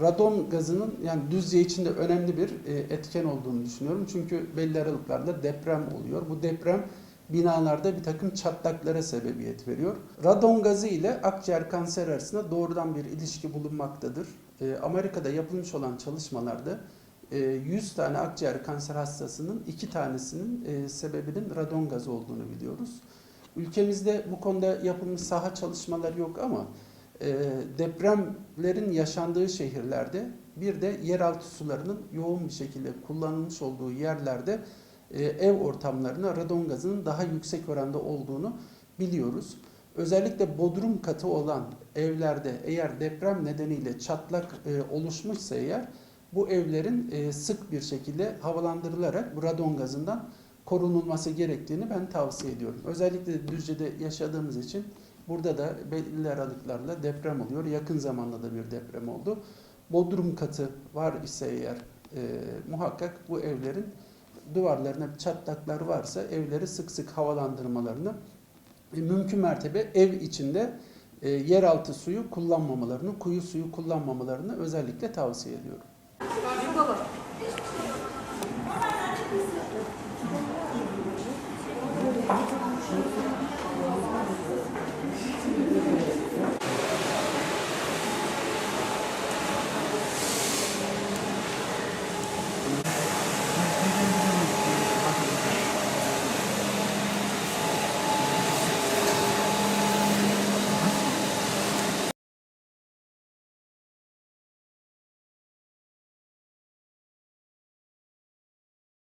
Radon gazının yani Düzce için de önemli bir e, etken olduğunu düşünüyorum. Çünkü belli aralıklarla deprem oluyor. Bu deprem binalarda bir takım çatlaklara sebebiyet veriyor. Radon gazı ile akciğer kanseri arasında doğrudan bir ilişki bulunmaktadır. E, Amerika'da yapılmış olan çalışmalarda 100 tane akciğer kanser hastasının 2 tanesinin e, sebebinin radon gazı olduğunu biliyoruz. Ülkemizde bu konuda yapılmış saha çalışmaları yok ama e, depremlerin yaşandığı şehirlerde bir de yeraltı sularının yoğun bir şekilde kullanılmış olduğu yerlerde e, ev ortamlarına radon gazının daha yüksek oranda olduğunu biliyoruz. Özellikle bodrum katı olan evlerde eğer deprem nedeniyle çatlak e, oluşmuşsa eğer bu evlerin e, sık bir şekilde havalandırılarak bu radon gazından korunulması gerektiğini ben tavsiye ediyorum. Özellikle Düzce'de yaşadığımız için burada da belirli aralıklarla deprem oluyor. Yakın zamanda da bir deprem oldu. Bodrum katı var ise eğer e, muhakkak bu evlerin duvarlarına çatlaklar varsa evleri sık sık havalandırmalarını e, mümkün mertebe ev içinde e, yeraltı suyu kullanmamalarını, kuyu suyu kullanmamalarını özellikle tavsiye ediyorum.